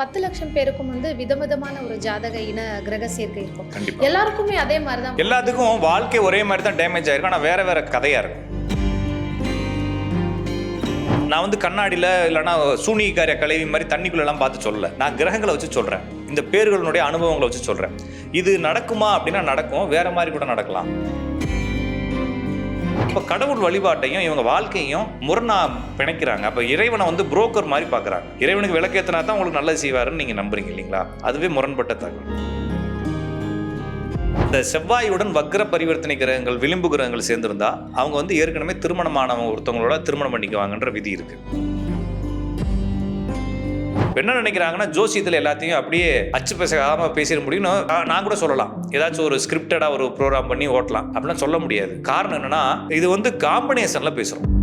பத்து லட்சம் பேருக்கும் வந்து விதவிதமான ஒரு ஜாதக இன கிரக சேர்க்கை இருக்கும். எல்லாருக்குமே அதே மாதிரி தான் எல்லாத்துக்கும் வாழ்க்கை ஒரே மாதிரி தான் டேமேஜ் ஆயிருக்கும் ஆனால் வேற வேற கதையா இருக்கும். நான் வந்து கண்ணாடியில் இல்லைன்னா சூனிகாரிய கலைவி மாதிரி தண்ணிக்குள்ளெல்லாம் பார்த்து சொல்லல. நான் கிரகங்களை வச்சு சொல்கிறேன் இந்த பேர்களுடைய அனுபவங்களை வச்சு சொல்கிறேன் இது நடக்குமா அப்படின்னா நடக்கும். வேற மாதிரி கூட நடக்கலாம். இப்போ கடவுள் வழிபாட்டையும் இவங்க வாழ்க்கையும் முரணா பிணைக்கிறாங்க. அப்போ இறைவனை வந்து புரோக்கர் மாதிரி பார்க்குறாங்க. இறைவனுக்கு விளக்கேற்றினா தான் உங்களுக்கு நல்லது செய்வாருன்னு நீங்கள் நம்புறீங்க இல்லைங்களா? அதுவே முரண்பட்ட தகவல். இந்த செவ்வாயுடன் வக்ர பரிவர்த்தனை கிரகங்கள் விளிம்பு கிரகங்கள் சேர்ந்திருந்தா அவங்க வந்து ஏற்கனவே திருமணமானவங்க ஒருத்தவங்களோட திருமணம் பண்ணிக்குவாங்கன்ற விதி இருக்குது என்ன நினைக்கிறாங்கன்னா ஜோசியத்தில் எல்லாத்தையும் அப்படியே அச்சு பேசாம பேசிட முடியும்னு நான் கூட சொல்லலாம். ஏதாச்சும் ஒரு ஸ்கிரிப்டடா ஒரு ப்ரோக்ராம் பண்ணி ஓட்டலாம். அப்படிலாம் சொல்ல முடியாது. காரணம் என்னன்னா இது வந்து காம்பினேஷன்ல பேசுறோம்.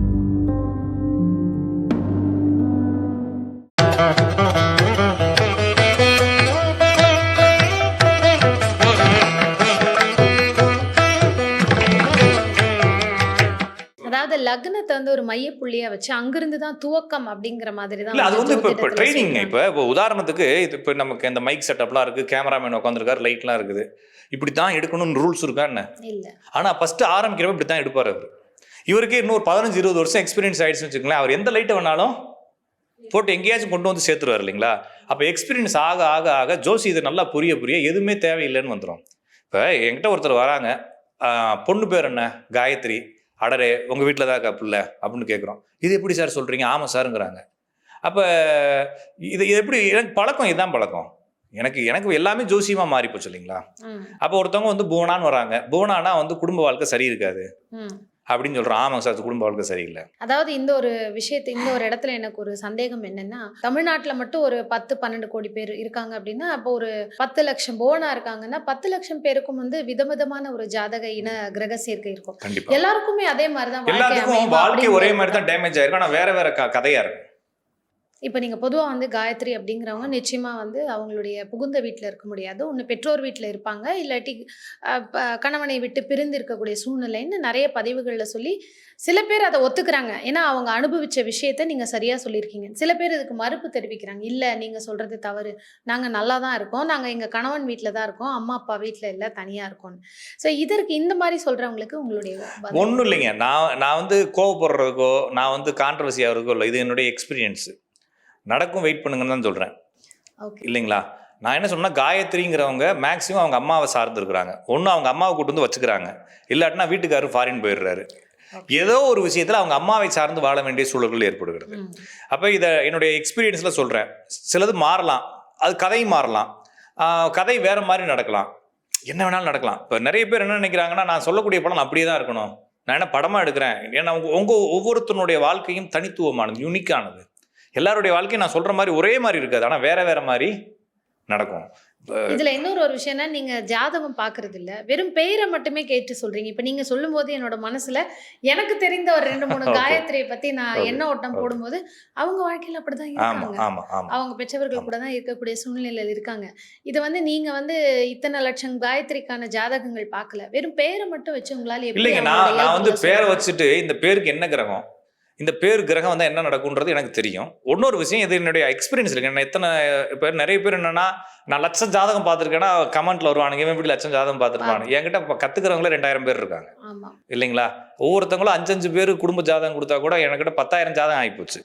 லக்னத்தை வந்து ஒரு மையப்புள்ளியா வச்சு அங்கிருந்து தான் துவக்கம் அப்படிங்கிற மாதிரி தான் அது வந்து இப்போ ட்ரைனிங். இப்போ இப்போ உதாரணத்துக்கு இது இப்போ நமக்கு இந்த மைக் செட்டப்லாம் இருக்கு கேமராமேன் உட்காந்துருக்காரு லைட்லாம் இருக்குது. இப்படி தான் எடுக்கணும்னு ரூல்ஸ் இருக்கா என்ன? இல்ல. ஆனால் ஃபஸ்ட்டு ஆரம்பிக்கிறப்ப இப்படி தான் எடுப்பார் அவர். இவருக்கு இன்னொரு பதினஞ்சு இருபது வருஷம் எக்ஸ்பீரியன்ஸ் ஆயிடுச்சுன்னு வச்சுக்கோங்களேன். அவர் எந்த லைட்டை வேணாலும் போட்டு எங்கேயாச்சும் கொண்டு வந்து சேர்த்துருவார் இல்லைங்களா? அப்போ எக்ஸ்பீரியன்ஸ் ஆக ஆக ஆக ஜோசி இது நல்லா புரிய புரிய எதுவுமே தேவையில்லைன்னு வந்துடும் இப்போ என்கிட்ட ஒருத்தர் வராங்க. பொண்ணு பேர் என்ன? காயத்ரி. அடரே உங்கள் வீட்டில் தான் பிள்ளை அப்படின்னு கேட்குறோம் இது எப்படி சார் சொல்கிறீங்க ஆமாம் சாருங்கிறாங்க அப்போ இது இது எப்படி எனக்கு பழக்கம் இதுதான் பழக்கம். எனக்கு எனக்கு எல்லாமே ஜோசியமாக மாறி போச்சு இல்லைங்களா? அப்போ ஒருத்தவங்க வந்து புவனான்னு வராங்க. புவனானா வந்து குடும்ப வாழ்க்கை சரி இருக்காது. அப்படின்னு சொல்றான் ஆமாங்க சார் குடும்ப வாழ்க்கை சரியில்லை. அதாவது இந்த ஒரு விஷயத்தை இந்த ஒரு இடத்துல எனக்கு ஒரு சந்தேகம் என்னன்னா தமிழ்நாட்டுல மட்டும் ஒரு பத்து பன்னெண்டு கோடி பேர் இருக்காங்க அப்படின்னா அப்போ ஒரு பத்து லட்சம் போனா இருக்காங்கன்னா பத்து லட்சம் பேருக்கும் வந்து விதவிதமான ஒரு ஜாதக இன கிரக சேர்க்கை இருக்கும். எல்லாருக்குமே அதே மாதிரி தான் வாழ்க்கை எல்லாத்துக்கும் வாழ்க்கை ஒரே மாதிரி தான் டேமேஜ் ஆயிருக்கும். ஆனா வேற வேற க- கதையா இருக்கும். இப்போ நீங்கள் பொதுவாக வந்து காயத்ரி அப்படிங்கிறவங்க நிச்சயமாக வந்து அவங்களுடைய புகுந்த வீட்டில் இருக்க முடியாது. ஒன்று பெற்றோர் வீட்டில் இருப்பாங்க. இல்லாட்டி கணவனை விட்டு பிரிந்து இருக்கக்கூடிய சூழ்நிலைன்னு நிறைய பதிவுகளில் சொல்லி சில பேர் அதை ஒத்துக்கிறாங்க. ஏன்னா அவங்க அனுபவித்த விஷயத்த நீங்கள் சரியாக சொல்லியிருக்கீங்க. சில பேர் இதுக்கு மறுப்பு தெரிவிக்கிறாங்க. இல்லை நீங்கள் சொல்கிறது தவறு. நாங்கள் நல்லா தான் இருக்கோம். நாங்கள் எங்கள் கணவன் வீட்டில் தான் இருக்கோம். அம்மா அப்பா வீட்டில் இல்லை தனியாக இருக்கோம்னு. ஸோ இதற்கு இந்த மாதிரி சொல்கிறவங்களுக்கு உங்களுடைய ஒன்றும் இல்லைங்க. நான் நான் வந்து கோவப்படுறதுக்கோ நான் வந்து கான்ட்ரவர்சி இல்லை. இது என்னுடைய எக்ஸ்பீரியன்ஸு நடக்கும் வெயிட் பண்ணுங்கன்னு தான் சொல்றேன். ஓகே இல்லைங்களா? நான் என்ன சொன்னா காயத்ரிங்கிறவங்க மேக்ஸிமம் அவங்க அம்மாவை சார்ந்திருக்கிறாங்க ஒன்று அவங்க அம்மாவை கூட்டு வந்து வச்சுக்கிறாங்க. இல்லாட்டினா வீட்டுக்காரர் ஃபாரின் போயிடுறாரு. ஏதோ ஒரு விஷயத்தில் அவங்க அம்மாவை சார்ந்து வாழ வேண்டிய சூழல்கள் ஏற்படுகிறது. அப்போ இதை என்னுடைய எக்ஸ்பீரியன்ஸில் சொல்கிறேன் சிலது மாறலாம். அது கதையும் மாறலாம். கதை வேற மாதிரி நடக்கலாம். என்ன வேணாலும் நடக்கலாம். இப்போ நிறைய பேர் என்ன நினைக்கிறாங்கன்னா நான் சொல்லக்கூடிய படம் அப்படியே தான் இருக்கணும். நான் என்ன படமாக எடுக்கிறேன்? ஏன்னா உங்க உங்க ஒவ்வொருத்தனுடைய வாழ்க்கையும் தனித்துவமானது யூனிக்கானது எல்லாருடைய வாழ்க்கையும் நான் சொல்கிற மாதிரி ஒரே மாதிரி இருக்காது. ஆனால் வேற வேற மாதிரி நடக்கும். இதுல இன்னொரு ஒரு விஷயம்னா நீங்க ஜாதகம் பாக்குறது இல்ல வெறும் பெயரை மட்டுமே கேட்டு சொல்றீங்க. இப்ப நீங்க சொல்லும்போது என்னோட மனசுல எனக்கு தெரிந்த ஒரு ரெண்டு மூணு. காயத்ரியை பத்தி நான். எண்ண ஓட்டம். போடும்போது அவங்க வாழ்க்கையில அப்படிதான் இருக்காங்க. அவங்க பெற்றவர்கள். கூட தான் இருக்கக்கூடிய சூழ்நிலையில இருக்காங்க. இது வந்து நீங்க வந்து இத்தனை லட்சம் காயத்ரிக்கான ஜாதகங்கள் பார்க்கல வெறும் பெயரை மட்டும் வச்சு உங்களால இல்லைங்க நான் வந்து பேரை வச்சுட்டு இந்த பேருக்கு என்ன கிரகம்? இந்த பேர் கிரகம் வந்தால் என்ன நடக்கும்ன்றது எனக்கு தெரியும். இன்னொரு விஷயம் இது என்னுடைய எக்ஸ்பீரியன்ஸ் இருக்கு. நான் எத்தனை இப்போ நிறைய பேர் என்னன்னா நான் லட்சம் ஜாதகம் பார்த்துருக்கேன்னா கமெண்ட்ல வருவானுங்க இவன் இப்படி லட்சம் ஜாதகம் பார்த்துருப்பானு. என்கிட்ட இப்போ கற்றுக்கிறவங்களே ரெண்டாயிரம் பேர் இருக்காங்க. இல்லைங்களா? ஒவ்வொருத்தவங்களும் அஞ்சஞ்சு பேர் குடும்ப ஜாதகம் கொடுத்தா கூட என்கிட்ட பத்தாயிரம் ஜாதகம் ஆகிப்போச்சு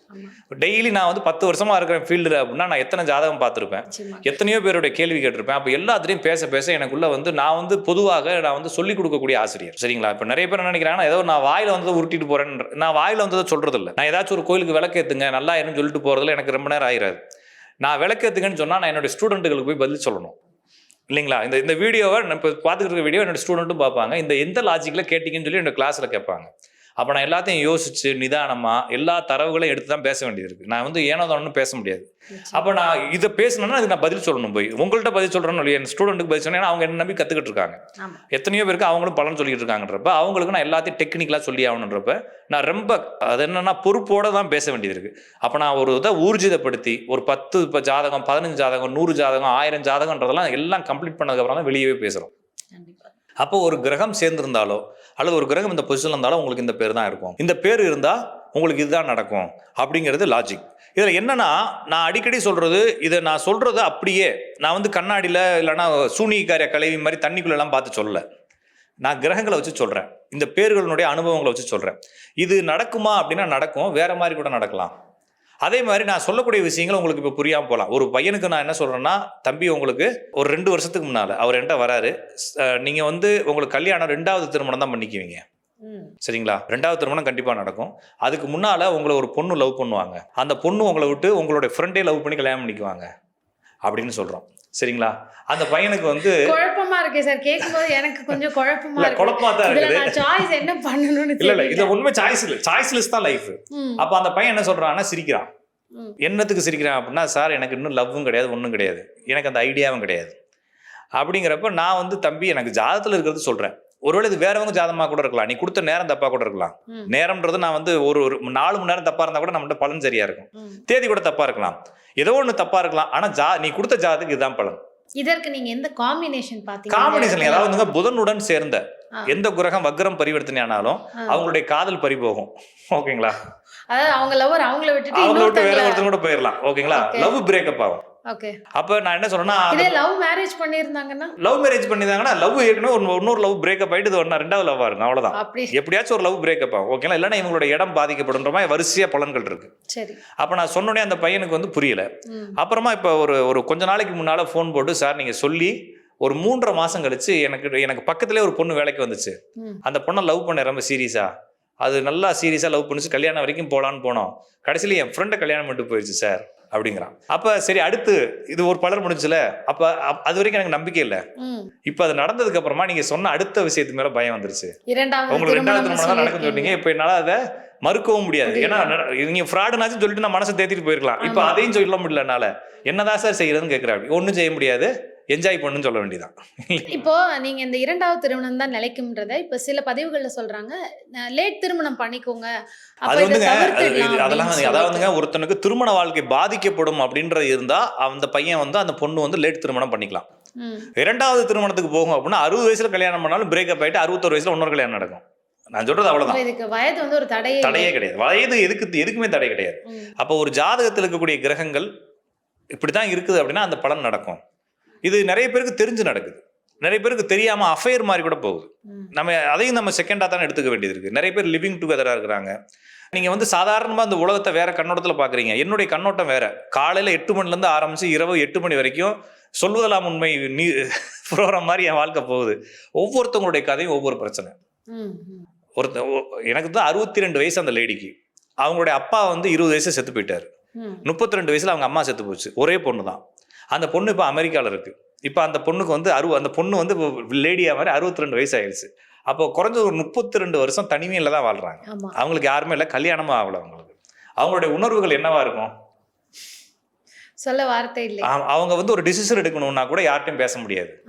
டெய்லி நான் வந்து பத்து வருஷமா இருக்கிறேன் ஃபீல்டில் அப்படின்னா நான் எத்தனை ஜாதகம் பார்த்துருப்பேன்? எத்தனையோ பேருடைய கேள்வி கேட்டிருப்பேன். அப்போ எல்லாத்துலேயும் பேச பேச எனக்குள்ள வந்து நான் வந்து பொதுவாக நான் வந்து சொல்லிக் கொடுக்கக்கூடிய ஆசிரியர். சரிங்களா? இப்போ நிறைய பேர் நினைக்கிறாங்கன்னா ஏதோ நான் வாயில வந்ததை உருட்டிட்டு போறேன் நான் வாயில வந்ததை சொல்றது இல்லை நான் ஏதாச்சும் ஒரு கோயிலுக்கு விளக்கேத்துங்க நல்லா இருன்னு சொல்லிட்டு போறதுல எனக்கு ரொம்ப நேரம் ஆயிராது. நான் விளக்கேத்துங்கன்னு சொன்னா நான் என்னுடைய ஸ்டூடெண்ட்டுகளுக்கு போய் பதில் சொல்லணும். இல்லைங்களா? இந்த இந்த வீடியோவை நான் இப்போ பார்த்துக்கிட்டு இருக்க வீடியோ என்னோட ஸ்டூடெண்ட்டும் பார்ப்பாங்க. இந்த எந்த லாஜிக்கில் கேட்டிங்கன்னு சொல்லி என்னோட கிளாஸில் கேட்பாங்க. அப்போ நான் எல்லாத்தையும் யோசிச்சு நிதானமாக எல்லா தரவுகளையும் எடுத்து தான் பேச வேண்டியது இருக்குது நான் வந்து ஏனோ தானோன்னு பேச முடியாது. அப்போ நான் இதை பேசணும்னா அதுக்கு நான் பதில் சொல்லணும் போய். உங்கள்கிட்ட பதில் சொல்கிறேன்னு இல்லையா என் ஸ்டூடெண்ட்டுக்கு பதில் சொன்னேன் அவங்க என்ன நம்பி கற்றுக்கிட்டு இருக்காங்க? எத்தனையோ பேருக்கு அவங்களும் பலன் சொல்லிட்டு இருக்காங்கன்றப்ப அவங்களுக்கு நான் எல்லாத்தையும் டெக்னிக்கலாக சொல்லி ஆகணுன்றப்ப நான் ரொம்ப அது என்னன்னா பொறுப்போட தான் பேச வேண்டியது இருக்கு. அப்போ நான் ஒரு இதை ஊர்ஜிதப்படுத்தி ஒரு பத்து இப்போ ஜாதகம் பதினஞ்சு ஜாதகம் நூறு ஜாதகம் ஆயிரம் ஜாதகன்றதெல்லாம் எல்லாம் கம்ப்ளீட் பண்ணதுக்கப்புறம் தான் வெளியவே பேசுகிறோம் அப்போ ஒரு கிரகம் சேர்ந்திருந்தாலோ அல்லது ஒரு கிரகம் இந்த பொசிஷன்ல இருந்தாலும் உங்களுக்கு இந்த பேர் தான் இருக்கும். இந்த பேர் இருந்தால் உங்களுக்கு இதுதான் நடக்கும் அப்படிங்கிறது லாஜிக் இதில் என்னன்னா நான் அடிக்கடி சொல்றது இதை நான் சொல்றது அப்படியே நான் வந்து கண்ணாடியில் இல்லைன்னா சூனிகாரிய கலைவி மாதிரி தண்ணிக்குள்ளெல்லாம் பார்த்து சொல்லல. நான் கிரகங்களை வச்சு சொல்றேன். இந்த பேர்களுடைய அனுபவங்களை வச்சு சொல்றேன். இது நடக்குமா அப்படின்னா நடக்கும். வேற மாதிரி கூட நடக்கலாம். அதே மாதிரி நான் சொல்லக்கூடிய விஷயங்கள் உங்களுக்கு இப்போ புரியாமல் போகலாம் ஒரு பையனுக்கு நான் என்ன சொல்றேன்னா தம்பி உங்களுக்கு ஒரு ரெண்டு வருஷத்துக்கு முன்னால் அவர் என்கிட்ட வராரு. அஹ் நீங்க வந்து உங்களுக்கு கல்யாணம் ரெண்டாவது திருமணம் தான் பண்ணிக்குவீங்க. சரிங்களா? ரெண்டாவது திருமணம் கண்டிப்பாக நடக்கும். அதுக்கு முன்னால் உங்களை ஒரு பொண்ணு லவ் பண்ணுவாங்க. அந்த பொண்ணு உங்களை விட்டு உங்களுடைய ஃப்ரெண்டே லவ் பண்ணி கல்யாணம் பண்ணிக்குவாங்க. அப்படின்னு சொல்கிறோம் சரிங்களா? அந்த பையனுக்கு வந்து குழப்பமா இருக்கே சார். கேட்கும்போது எனக்கு கொஞ்சம் குழப்பமா இல்ல குழப்பமா தான் இருக்குது. சாய்ஸ் என்ன பண்ணணும்னு இல்ல இல்ல இது. உண்மை சாய்ஸ் இல்லை. சாய்ஸ்லெஸ் தான் லைஃப் அப்ப அந்த பையன் என்ன சொல்றான்னா சிரிக்கிறான். என்னத்துக்கு சிரிக்கிறான் அப்படின்னா சார் எனக்கு இன்னும் லவ்வும் கிடையாது ஒன்றும் கிடையாது. எனக்கு அந்த ஐடியாவும் கிடையாது. அப்படிங்கிறப்ப நான் வந்து தம்பி எனக்கு ஜாதகத்தில் இருக்கிறது சொல்றேன். ஒருவேளை இது வேறவங்க ஜாதகமா கூட இருக்கலாம். நீ கொடுத்த நேரம் தப்பா கூட இருக்கலாம். நேரம்ன்றது நான் வந்து ஒரு ஒரு நாலு மணி நேரம் தப்பா இருந்தா கூட நம்மகிட்ட பலன் சரியா இருக்கும். தேதி கூட தப்பா இருக்கலாம். ஏதோ ஒன்று தப்பா இருக்கலாம். ஆனா ஜா நீ கொடுத்த ஜாதத்துக்கு இதுதான் பலன். இதற்கு நீங்க எந்த காம்பினேஷன் பாத்தீங்க காம்பினேஷன் அதாவது புதனுடன் சேர்ந்த. எந்த கிரகம் வக்ரம் பரிவர்த்தனை ஆனாலும். அவங்களுடைய காதல் பறிபோகும் ஓகேங்களா? அதாவது அவங்க லவர் அவங்கள விட்டுட்டு அவங்கள விட்டு வேற ஒருத்தர் கூட போயிடலாம் ஓகேங்களா. லவ் பிரேக்கப் ஆகும். ஓகே அப்ப நான் என்ன சொல்றேன்னா இதே லவ் மேரேஜ் பண்ணியிருந்தாங்கன்னா? லவ் மேரேஜ் பண்ணிதாங்கன்னா லவ் ஏற்கனவே ஒரு இன்னொரு லவ் பிரேக்கப் ஆயிட்டு இது ஒண்ணா ரெண்டாவது லவ்வா இருக்கும். அவ்வளவுதான். அப்படி. எப்படியாச்சும் ஒரு லவ் பிரேக்கப் ஆகும். ஓகேங்களா இல்லைன்னா இவங்களோட இடம் பாதிக்கப்படுன்ற மாதிரி வரிசையா பலன்கள் இருக்கு. சரி. அப்ப நான் சொன்னோடனே அந்த பையனுக்கு வந்து புரியல. அப்புறமா இப்போ ஒரு ஒரு கொஞ்ச நாளைக்கு முன்னால ஃபோன் போட்டு சார் நீங்க சொல்லி ஒரு மூன்றரை மாசம் கழிச்சு எனக்கு எனக்கு பக்கத்துலேயே ஒரு பொண்ணு வேலைக்கு வந்துச்சு. அந்த பொண்ணை லவ் பண்ண ரொம்ப சீரியஸா? அது நல்லா சீரியஸா லவ் பண்ணிச்சு. கல்யாணம் வரைக்கும் போலான்னு போனோம். கடைசியில என் ஃப்ரெண்டை கல்யாணம் பண்ணிட்டு போயிடுச்சு சார். அப்படிங்கிறான். அப்ப சரி அடுத்து இது ஒரு பலர் முடிஞ்சுல அப்ப அப்- அது வரைக்கும் எனக்கு நம்பிக்கை இல்லை. இப்போ அது நடந்ததுக்கு அப்புறமா நீங்க சொன்ன அடுத்த விஷயத்து மேல பயம் வந்துருச்சு. உங்களுக்கு ரெண்டாவது திருமணம் தான் நடக்கும் சொன்னீங்க இப்போ என்னால அதை மறுக்கவும் முடியாது. ஏன்னா நீங்க ஃப்ராடுனாச்சும் சொல்லிட்டு நான் மனசை தேத்திட்டு போயிருக்கலாம். இப்போ. அதையும் சொல்ல முடியல என்னால. என்னதான் சார் செய்யறதுன்னு கேட்குறாரு ஒன்றும் செய்ய முடியாது. என்ஜாய் பண்ணுன்னு சொல்ல வேண்டியதான் இப்போ நீங்க இந்த இரண்டாவது திருமணம் தான் நிலைக்கும்ன்றத இப்ப சில பதிவுகள்ல சொல்றாங்க. லேட் திருமணம் பண்ணிக்கோங்க. அது வந்துங்க அதெல்லாம் அதாவதுங்க ஒருத்தனுக்கு திருமண வாழ்க்கை பாதிக்கப்படும் அப்படின்றது இருந்தா அந்த பையன் வந்து அந்த பொண்ணு வந்து லேட் திருமணம் பண்ணிக்கலாம். இரண்டாவது திருமணத்துக்கு போகும் அப்படின்னா அறுபது வயசுல கல்யாணம் பண்ணாலும் பிரேக்கப் ஆயிட்டு அறுபத்தொரு வயசுல இன்னொரு கல்யாணம் நடக்கும். நான் சொல்றது அவ்வளவுதான். இதுக்கு வயது வந்து ஒரு தடையே தடையே கிடையாது. வயது எதுக்கு எதுக்குமே தடை கிடையாது. அப்போ ஒரு ஜாதகத்தில் இருக்கக்கூடிய கிரகங்கள் இப்படி தான் இருக்குது அப்படின்னா அந்த பலன் நடக்கும். இது நிறைய பேருக்கு தெரிஞ்சு நடக்குது. நிறைய பேருக்கு தெரியாம அஃபேர் மாதிரி கூட போகுது. நம்ம அதையும் நம்ம செகண்டாக தானே எடுத்துக்க வேண்டியது இருக்கு. நிறைய பேர் லிவிங் டுகெதராக இருக்கிறாங்க. நீங்க வந்து சாதாரணமா இந்த உலகத்தை வேற கண்ணோட்டத்தில் பாக்குறீங்க. என்னுடைய கண்ணோட்டம் வேற. காலையில எட்டு மணில இருந்து ஆரம்பிச்சு இரவு எட்டு மணி வரைக்கும் சொல்வதெல்லாம் உண்மை நீ ப்ரோக்ராம் மாதிரி என் வாழ்க்கை போகுது. ஒவ்வொருத்தவங்களுடைய கதையும் ஒவ்வொரு பிரச்சனை. ஒருத்த எனக்கு தான் அறுபத்தி ரெண்டு வயசு அந்த லேடிக்கு. அவங்களுடைய அப்பா வந்து இருபது வயசு செத்து போயிட்டாரு. முப்பத்தி ரெண்டு வயசுல அவங்க அம்மா செத்து போச்சு. ஒரே பொண்ணு தான் அந்த பொண்ணு இப்போ அமெரிக்காவில் இருக்கு. இப்போ அந்த பொண்ணுக்கு வந்து அறு அந்த பொண்ணு வந்து லேடியா மாதிரி அறுபத்தி ரெண்டு வயசு ஆயிடுச்சு அப்போ குறைஞ்ச ஒரு முப்பத்தி ரெண்டு வருஷம் தனிமையில தான் வாழ்றாங்க. ஆமா. அவங்களுக்கு யாருமே இல்லை கல்யாணமும் ஆகல அவங்களுக்கு. அவங்களுடைய உணர்வுகள் என்னவா இருக்கும்? சொல்ல வார்த்தை இல்லை. அவ- அவங்க வந்து ஒரு டிசிஷன் எடுக்கணும்னா கூட யார்கிட்டயும் பேச முடியாது.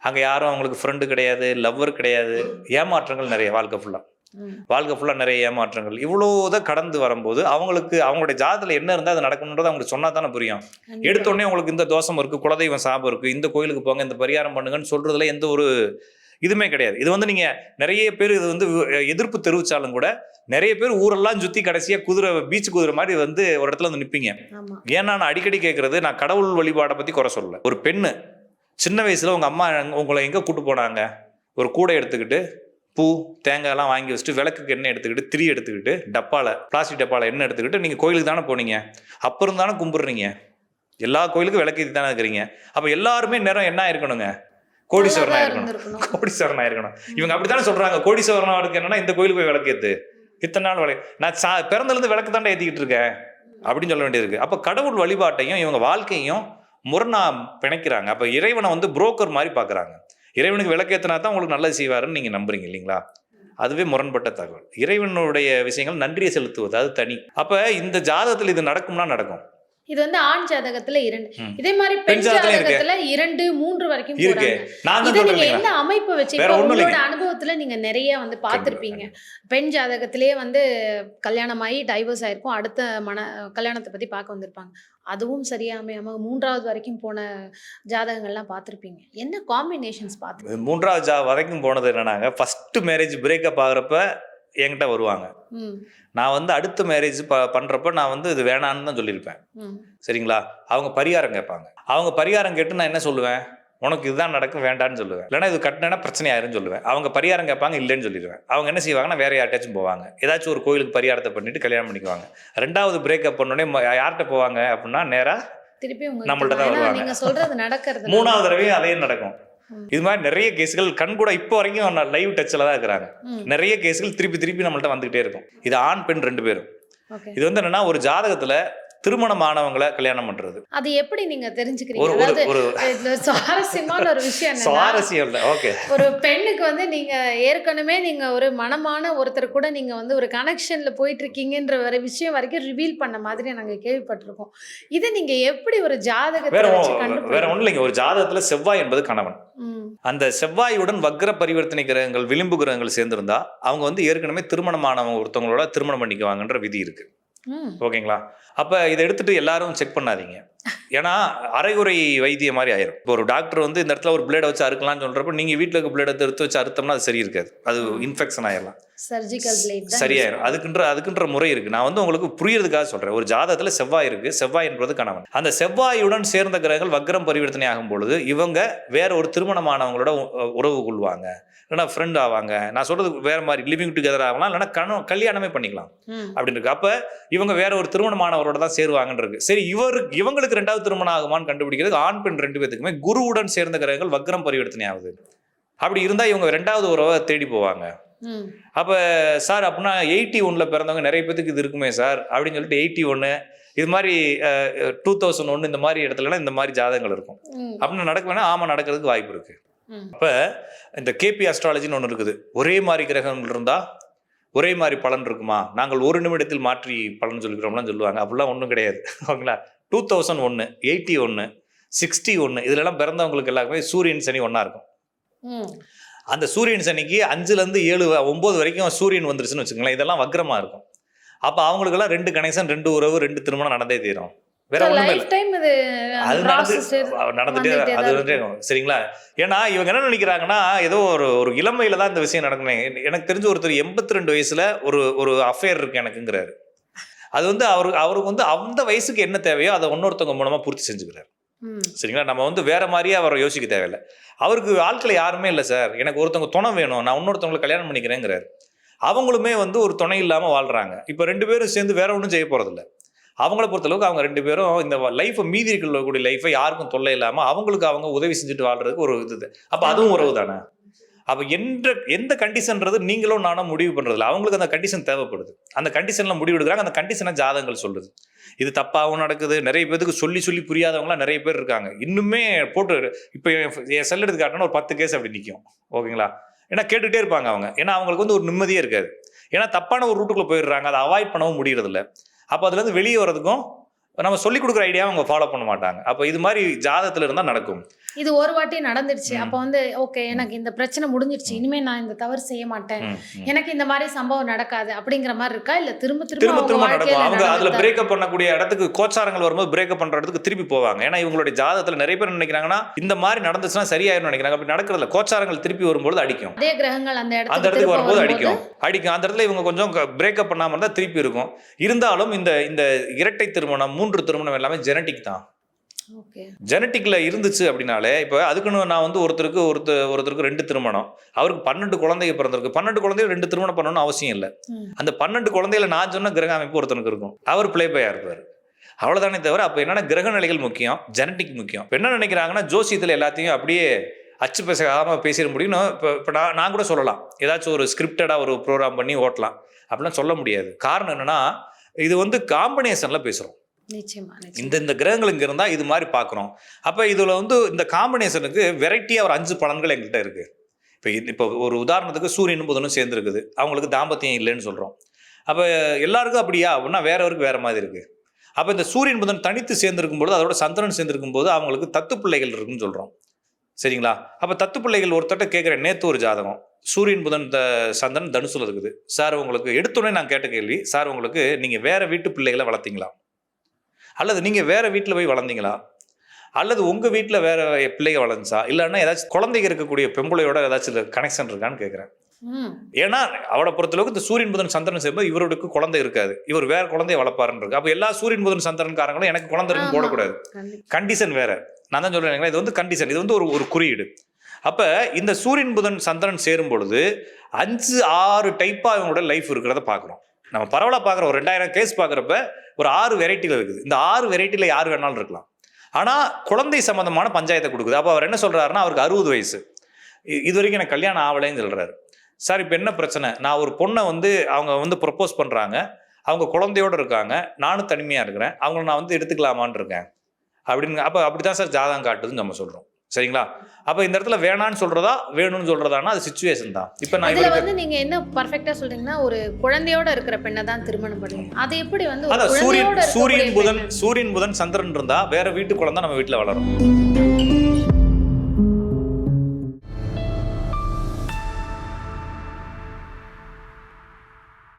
அங்க யாரும் அவங்களுக்கு ஃப்ரெண்டு கிடையாது லவ்வர் கிடையாது. ஏமாற்றங்கள் நிறைய வாழ்க்கை ஃபுல்லா ம், வாழ்க்கை ஃபுல்லாக நிறைய ஏமாற்றங்கள். இவ்வளோ இதை கடந்து வரும்போது அவங்களுக்கு அவங்களுடைய ஜாதத்தில் என்ன இருந்தால் அது நடக்கணுன்றது அவங்களுக்கு சொன்னா தானே புரியும். கண்டிப்பா. எடுத்த உடனே உங்களுக்கு இந்த தோஷம் இருக்கு குலதெய்வம் சாபம் இருக்கு இந்த கோயிலுக்கு போங்க இந்த பரிகாரம் பண்ணுங்கன்னு சொல்றதுல எந்த ஒரு இதுமே கிடையாது. இது வந்து நீங்க நிறைய பேர் இது வந்து எதிர்ப்பு தெரிவிச்சாலும் கூட நிறைய பேர் ஊரெல்லாம் சுத்தி கடைசியா குதிரை பீச் குதிரை மாதிரி வந்து ஒரு இடத்துல வந்து நிப்பீங்க. ஆமா. ஏன்னா நான் அடிக்கடி கேட்கறது நான் கடவுள் வழிபாடை பத்தி குறை சொல்லல. ஒரு பெண்ணு சின்ன வயசுல உங்க அம்மா உங்களை எங்க கூட்டு போனாங்க? ஒரு கூடை எடுத்துக்கிட்டு பூ தேங்காய்லாம் வாங்கி வச்சுட்டு விளக்குக்கு எண்ணெய் எடுத்துக்கிட்டு திரி எடுத்துக்கிட்டு டப்பால பிளாஸ்டிக் டப்பால எண்ணெய் எடுத்துக்கிட்டு நீங்க கோயிலுக்கு தானே போனீங்க? அப்புறம் தானே கும்பிடுறீங்க? எல்லா கோயிலுக்கும் விளக்கு தானே இருக்கிறீங்க? அப்ப எல்லாருமே நேரம் என்ன இருக்கணுங்க கோடீஸ்வரனா இருக்கணும். கோடீஸ்வரனா இருக்கணும் இவங்க அப்படித்தானே சொல்றாங்க கோடீஸ்வரனா இருக்கு என்னன்னா இந்த கோயிலுக்கு போய் விளக்கு ஏத்து. இத்தனை நாள் விளக்கு நான் சா பிறந்தல இருந்து விளக்கு தாண்டா ஏத்திக்கிட்டு இருக்கேன். அப்படின்னு சொல்ல வேண்டியது இருக்கு. அப்ப கடவுள் வழிபாட்டையும் இவங்க வாழ்க்கையும் முரணா பிணைக்கிறாங்க. அப்ப இறைவனை வந்து புரோக்கர் மாதிரி பாக்குறாங்க. இறைவனுக்கு விளக்கேத்தினா தான் உங்களுக்கு நல்லது செய்வாருன்னு நீங்க நம்புறீங்க இல்லைங்களா? அதுவே முரண்பட்ட தகவல். இறைவனுடைய விஷயங்கள் நன்றியை செலுத்துவது அது தனி. அப்போ இந்த ஜாதகத்தில் இது நடக்கும்னா நடக்கும். இது வந்து ஆண் ஜாதகத்துல இரண்டு. இதே மாதிரி பெண் ஜாதகத்துல இரண்டு மூன்று வரைக்கும் இதை நீங்க? எந்த அமைப்பு வச்சு உங்களோட. அனுபவத்துல நீங்க நிறைய வந்து பார்த்திருப்பீங்க. பெண் ஜாதகத்திலேயே வந்து கல்யாணம் ஆகி டைவர்ஸ் ஆயிருக்கும். அடுத்த மன கல்யாணத்தை பத்தி பார்க்க வந்திருப்பாங்க. அதுவும் சரியா அமையாம மூன்றாவது வரைக்கும் போன ஜாதகங்கள்லாம் பார்த்திருப்பீங்க. என்ன காம்பினேஷன்ஸ் பார்த்து மூன்றாவது ஜா வரைக்கும் போனது என்னன்னாங்க ஃபர்ஸ்ட் மேரேஜ் பிரேக்கப் ஆகுறப்ப என்கிட்ட வருவாங்க. நான் வந்து அடுத்த மேரேஜ் ப பண்ணுறப்ப நான் வந்து இது வேணான்னு தான் சொல்லியிருப்பேன். சரிங்களா? அவங்க பரிகாரம் கேட்பாங்க. அவங்க பரிகாரம் கேட்டு நான் என்ன சொல்லுவேன்? உனக்கு இதுதான் நடக்கும் வேண்டான்னு சொல்லுவேன். இல்லைன்னா இது கட்டினா பிரச்சனை ஆயிருன்னு சொல்லுவேன். அவங்க பரிகாரம் கேட்பாங்க இல்லைன்னு சொல்லிடுவேன். அவங்க என்ன செய்வாங்கன்னா வேற யார்ட்டாச்சும் போவாங்க. ஏதாச்சும் ஒரு கோயிலுக்கு பரிகாரத்தை பண்ணிட்டு கல்யாணம் பண்ணிக்குவாங்க. ரெண்டாவது பிரேக்கப் பண்ணோடனே யார்கிட்ட போவாங்க அப்படின்னா நேரா திருப்பி நம்மள்ட்ட தான் வருவாங்க. மூணாவது தடவையும் அதே நடக்கும். இது மாதிரி நிறைய கேஸுகள் கண் கூட இப்போ வரைக்கும் லைவ் டச்சில் தான் இருக்கிறாங்க. நிறைய கேஸுகள் திருப்பி திருப்பி நம்மள்ட்ட வந்துகிட்டே இருக்கும். இது ஆண் பெண் ரெண்டு பேரும். இது வந்து என்னன்னா ஒரு ஜாதகத்துல திருமணமானவங்களை கல்யாணம் பண்றது. அது எப்படி நீங்க தெரிஞ்சுக்கிறீங்க? ஒரு அதாவது சுவாரஸ்யமான ஒரு விஷயம் சுவாரஸ்யம் இல்லை. ஓகே. ஒரு பெண்ணுக்கு வந்து நீங்க ஏற்கனவே நீங்க ஒரு மனமான ஒருத்தர் கூட நீங்க வந்து ஒரு கனெக்ஷன்ல போயிட்டு இருக்கீங்கன்ற ஒரு விஷயம் வரைக்கும் ரிவீல் பண்ண மாதிரி நாங்க கேள்விப்பட்டிருக்கோம். இதை நீங்க எப்படி ஒரு வேற ஜாதகத்தை வேற கண்டுபிடிக்க ஒன்றும் இல்லைங்க. ஒரு ஜாதகத்துல செவ்வாய் என்பது கணவன். அந்த செவ்வாயுடன் வக்ர பரிவர்த்தனை கிரகங்கள் விளிம்பு கிரகங்கள் சேர்ந்திருந்தா அவங்க வந்து ஏற்கனவே திருமணமானவங்க ஒருத்தவங்களோட திருமணம் பண்ணிக்குவாங்கன்ற விதி இருக்கு. ஓகேங்களா? அப்ப இதை எடுத்துட்டு எல்லாரும் செக் பண்ணாதீங்க. ஏன்னா அரைகுறை வைத்தியம் மாதிரி ஆயிரும். இப்போ ஒரு டாக்டர் வந்து இந்த இடத்துல ஒரு பிளேடை வச்சு அறுக்கலாம்னு சொல்றப்ப நீங்க வீட்டுல இருக்க பிளேடை எடுத்து வச்சு அறுத்தோம்னா அது சரி இருக்காது. அது இன்ஃபெக்ஷன் ஆயிடலாம் சரியாயிரும். அதுக்குன்ற அதுக்குன்ற முறை இருக்கு. நான் வந்து உங்களுக்கு புரியறதுக்காக சொல்றேன். ஒரு ஜாதகத்துல செவ்வாய் இருக்கு. செவ்வாய் என்பது கணவன். அந்த செவ்வாயுடன் சேர்ந்த கிரகங்கள் வக்ரம் பரிவர்த்தனை ஆகும் பொழுது இவங்க வேற ஒரு திருமணமானவங்களோட உறவு கொள்வாங்க. இல்லைன்னா ஃப்ரெண்ட் ஆவாங்க. நான் சொல்றது வேற மாதிரி லிவிங் டுகெதர் ஆகலாம் இல்லைன்னா கண கல்யாணமே பண்ணிக்கலாம். அப்படின்னு இருக்கு. அப்ப இவங்க வேற ஒரு திருமணமானவரோட தான் சேருவாங்கன்னு இருக்கு. சரி இவருக்கு இவங்களுக்கு ரெண்டாவது திருமணம் ஆகுமான்னு கண்டுபிடிக்கிறது ஆண் பெண் ரெண்டு பேத்துக்குமே குருவுடன் சேர்ந்த கிரகங்கள் வக்ரம் பரிவர்த்தனை ஆகுது. அப்படி இருந்தா இவங்க ரெண்டாவது உறவை தேடி போவாங்க. அப்போ சார் அப்படின்னா எயிட்டி ஒன்ல பிறந்தவங்க நிறைய பேத்துக்கு இது இருக்குமே சார் அப்படின்னு சொல்லிட்டு எயிட்டி ஒன்று இது மாதிரி டூ தௌசண்ட் ஒன்று இந்த மாதிரி இடத்துலலாம் இந்த மாதிரி ஜாதகங்கள் இருக்கும். அப்படின்னு நடக்க வேணா ஆமாம் நடக்கிறதுக்கு வாய்ப்பு இருக்கு. ம் அப்போ இந்த கேபி அஸ்ட்ராலஜின்னு ஒன்று இருக்குது. ஒரே மாதிரி கிரகங்கள் இருந்தால் ஒரே மாதிரி பலன் இருக்குமா? நாங்கள் ஒரு நிமிடத்தில் மாற்றி பலன் சொல்லிக்கிறோம்லாம் சொல்லுவாங்க. அப்படிலாம் ஒன்றும் கிடையாது. ஓகேங்களா? டூ தௌசண்ட் ஒன்று எயிட்டி ஒன்று சிக்ஸ்டி ஒன்று இதுலலாம் பிறந்தவங்களுக்கு எல்லாருக்குமே சூரியன் சனி ஒன்றா இருக்கும். ம். அந்த சூரியன் சனிக்கு அஞ்சுலேருந்து ஏழு ஒம்பது வரைக்கும் சூரியன் வந்துருச்சுன்னு வச்சுக்கோங்களேன். இதெல்லாம் வக்ரமாக இருக்கும். அப்போ அவங்களுக்கெல்லாம் ரெண்டு கனெக்ஷன் ரெண்டு உறவு ரெண்டு திருமணம் நடந்தே தீரும். வேற இது அது நடந்து நடந்துட்டே அது வந்து சரிங்களா? ஏன்னா இவங்க என்ன நினைக்கிறாங்கன்னா ஏதோ ஒரு ஒரு இளமையில தான் இந்த விஷயம் நடக்கணும் எனக்கு தெரிஞ்ச ஒருத்தர் எண்பத்தி ரெண்டு வயசுல ஒரு ஒரு அஃபேர் இருக்கு எனக்குங்கிறாரு. அது வந்து அவரு அவருக்கு வந்து அந்த வயசுக்கு என்ன தேவையோ அதை இன்னொருத்தவங்க மூலமா பூர்த்தி செஞ்சுக்கிறாரு. சரிங்களா? நம்ம வந்து வேற மாதிரியே அவரை யோசிக்க தேவையில்லை. அவருக்கு ஆட்கள் யாருமே இல்லை சார். எனக்கு ஒருத்தவங்க துணை வேணும். நான் இன்னொருத்தவங்களை கல்யாணம் பண்ணிக்கிறேங்கிறாரு. அவங்களுமே வந்து ஒரு துணை இல்லாம வாழ்றாங்க. இப்போ ரெண்டு பேரும் சேர்ந்து வேற ஒன்றும் செய்ய போறதில்ல. அவங்கள பொறுத்தளவுக்கு அவங்க ரெண்டு பேரும் இந்த லைஃப்பை மீதி இருக்கக்கூடிய லைஃப்பை யாருக்கும் தொல்லை இல்லாம அவங்களுக்கு அவங்க உதவி செஞ்சுட்டு வாழ்றதுக்கு ஒரு இது. அப்ப அதுவும் உறவு தானே? அப்ப எந்த எந்த கண்டிஷன்றது நீங்களும் நானும் முடிவு பண்றதில்ல. அவங்களுக்கு அந்த கண்டிஷன் தேவைப்படுது. அந்த கண்டிஷன்ல முடிவு எடுக்கிறாங்க அந்த கண்டிஷனை ஜாதகங்கள் சொல்லுது. இது தப்பாகவும் நடக்குது. நிறைய பேருக்கு சொல்லி சொல்லி புரியாதவங்களாம் நிறைய பேர் இருக்காங்க. இன்னுமே போட்டு இப்போ என் செல் எடுத்து காட்டினா ஒரு பத்து கேஸ் அப்படி நிற்கும் ஓகேங்களா? ஏன்னா கேட்டுகிட்டே இருப்பாங்க அவங்க. ஏன்னா அவங்களுக்கு வந்து ஒரு நிம்மதியே இருக்காது. ஏன்னா தப்பான ஒரு ரூட்டுக்குள்ள போயிடுறாங்க. அதை அவாய்ட் பண்ணவும் முடியறதில்ல. அப்போ அதுலேருந்து வெளியே வர்றதுக்கும் நம்ம சொல்லிக் கொடுக்குற ஐடியாவை அவங்க ஃபாலோ பண்ண மாட்டாங்க. அப்போ இது மாதிரி ஜாதகத்தில் இருந்தால் நடக்கும். இது ஒரு வாட்டி நடந்துருச்சு. ம். அப்போ வந்து ஓகே எனக்கு இந்த பிரச்சனை முடிஞ்சிருச்சு. இனிமே நான் இந்த தவறு செய்ய மாட்டேன். எனக்கு இந்த மாதிரி சம்பவம் நடக்காது. அப்படிங்கிற மாதிரி இருக்கா? இல்ல திரும்ப திரும்ப திரும்ப நடக்கும் அவங்க அதுல பிரேக்கப் பண்ணக்கூடிய இடத்துக்கு கோச்சாரங்கள் வரும்போது பிரேக்கப் பண்ற இடத்துக்கு திருப்பி போவாங்க. ஏன்னா இவங்களுடைய ஜாதகத்துல நிறைய பேர் நினைக்கிறாங்கன்னா இந்த மாதிரி நடந்துச்சுன்னா சரியாயிரும் நினைக்கிறாங்க. அப்படி நடக்கிறதுல கோச்சாரங்கள் திருப்பி வரும்போது அடிக்கும். அதே கிரகங்கள் அந்த அந்த இடத்துக்கு வரும்போது அடிக்கும். அடிக்கும். அந்த இடத்துல இவங்க கொஞ்சம் பிரேக்கப் பண்ணாம இருந்தா திருப்பி இருக்கும். இருந்தாலும் இந்த இந்த இரட்டை திருமணம் மூன்று திருமணம் எல்லாமே ஜெனட்டிக் தான். ஜெனட்டிக்ல இருந்துச்சு அப்படின்னாலே இப்போ அதுக்குன்னு நான் வந்து ஒருத்தருக்கு ஒருத்தர் ஒருத்தருக்கு ரெண்டு திருமணம். அவருக்கு பன்னெண்டு குழந்தைங்க பிறந்திருக்கு. பன்னெண்டு குழந்தைகள் ரெண்டு திருமணம் பண்ணணும்னு அவசியம் இல்லை. அந்த பன்னெண்டு குழந்தைகளை நான் சொன்ன கிரக அமைப்பு ஒருத்தனுக்கு இருக்கும். அவர் பிளே பையா இருப்பார். அவ்வளவுதானே தவிர அப்போ என்னன்னா கிரக நிலைகள் முக்கியம் ஜெனட்டிக் முக்கியம். இப்ப என்ன நினைக்கிறாங்கன்னா ஜோசியத்தில் எல்லாத்தையும் அப்படியே அச்சு பேசாம பேசிட முடியும்னு இப்போ இப்போ நான் நான் கூட சொல்லலாம். ஏதாச்சும் ஒரு ஸ்கிரிப்டடாக ஒரு ப்ரோக்ராம் பண்ணி ஓட்டலாம். அப்படிலாம் சொல்ல முடியாது. காரணம் என்னன்னா இது வந்து காம்பினேஷன்ல நிச்சயமா இந்த இந்த கிரகங்கள் இங்க இருந்தா இது மாதிரி பார்க்குறோம் அப்போ இதுல வந்து இந்த காம்பினேஷனுக்கு வெரைட்டியாக ஒரு அஞ்சு பலன்கள் எங்கள்கிட்ட இருக்கு. இப்போ இப்போ ஒரு உதாரணத்துக்கு சூரியனும் புதனும் சேர்ந்துருக்குது. அவங்களுக்கு தாம்பத்தியம் இல்லைன்னு சொல்றோம். அப்போ எல்லாருக்கும் அப்படியா? அப்படின்னா வேறவருக்கு வேற மாதிரி இருக்கு. அப்போ இந்த சூரியன் புதன் தனித்து சேர்ந்திருக்கும் பொழுது அதோட சந்திரன் சேர்ந்திருக்கும் போது அவங்களுக்கு தத்து பிள்ளைகள் இருக்குன்னு சொல்றோம். சரிங்களா? அப்போ தத்து பிள்ளைகள் ஒருத்தட்ட கேட்குற நேத்து ஒரு ஜாதகம். சூரியன் புதன் த சந்திரன் தனுசுல இருக்குது. சார் உங்களுக்கு எடுத்தோடனே நான் கேட்ட கேள்வி. சார் உங்களுக்கு நீங்க வேற வீட்டு பிள்ளைகளை வளர்த்தீங்களா? அல்லது நீங்கள் வேற வீட்டில் போய் வளர்ந்தீங்களா? அல்லது உங்கள் வீட்டில் வேற பிள்ளைங்க வளர்ந்துச்சா? இல்லைன்னா ஏதாச்சும் குழந்தைங்க இருக்கக்கூடிய பெம்பளையோட ஏதாச்சும் கனெக்ஷன் இருக்கான்னு கேட்குறேன். ஏன்னா அவளை பொறுத்தளவுக்கு இந்த சூரியன் புதன் சந்திரன் சேரும்போது இவருக்கு குழந்தை இருக்காது. இவர் வேற குழந்தைய வளர்ப்பாருன்னு இருக்கு. அப்ப எல்லா சூரியன் புதன் சந்திரன்காரங்களும் எனக்கு குழந்தை இருக்குன்னு. போடக்கூடாது. கண்டிஷன் வேற. நான் தான் சொல்றேன் இது வந்து கண்டிஷன் இது வந்து ஒரு ஒரு குறியீடு. அப்ப இந்த சூரியன் புதன் சந்திரன் சேரும் பொழுது அஞ்சு ஆறு டைப்பா இவங்களோட லைஃப் இருக்கிறத பார்க்குறோம். நம்ம பரவலாக பார்க்குறோம். ஒரு ரெண்டாயிரம் கேஸ் பார்க்குறப்ப ஒரு ஆறு வெரைட்டியில் இருக்குது. இந்த ஆறு வெரைட்டியில் யார் வேணாலும் இருக்கலாம். ஆனால் குழந்தை சம்மந்தமான பஞ்சாயத்தை கொடுக்குது. அப்போ அவர் என்ன சொல்கிறாருன்னா அவருக்கு அறுபது வயசு. இது வரைக்கும் எனக்கு கல்யாணம் ஆகலைன்னு சொல்கிறாரு சார் இப்போ என்ன பிரச்சனை? நான் ஒரு பொண்ணை வந்து அவங்க வந்து ப்ரப்போஸ் பண்ணுறாங்க அவங்க குழந்தையோட இருக்காங்க. நானும் தனிமையாக இருக்கிறேன். அவங்கள நான் வந்து எடுத்துக்கலாமான்னு இருக்கேன். அப்படின்னு அப்போ அப்படி தான் சார் ஜாதகம் காட்டுதுன்னு நம்ம சொல்கிறோம் சரிங்களா? அப்போ இந்த இடத்துல வேணான்னு சொல்கிறதா வேணும்னு சொல்கிறதானா அது சுச்சுவேஷன் தான். இப்போ நான் இவருக்கு வந்து நீங்க என்ன பர்ஃபெக்ட்டா சொல்றீங்கன்னா ஒரு குழந்தையோட இருக்கிற பெண்ணை தான் திருமணம் பண்ணுவீங்க. அது எப்படி வந்து அதான் சூரியன் சூரியன் புதன் சூரியன் புதன் சந்திரன் இருந்தா வேற வீட்டு குழந்தை நம்ம வீட்டில் வளரும்.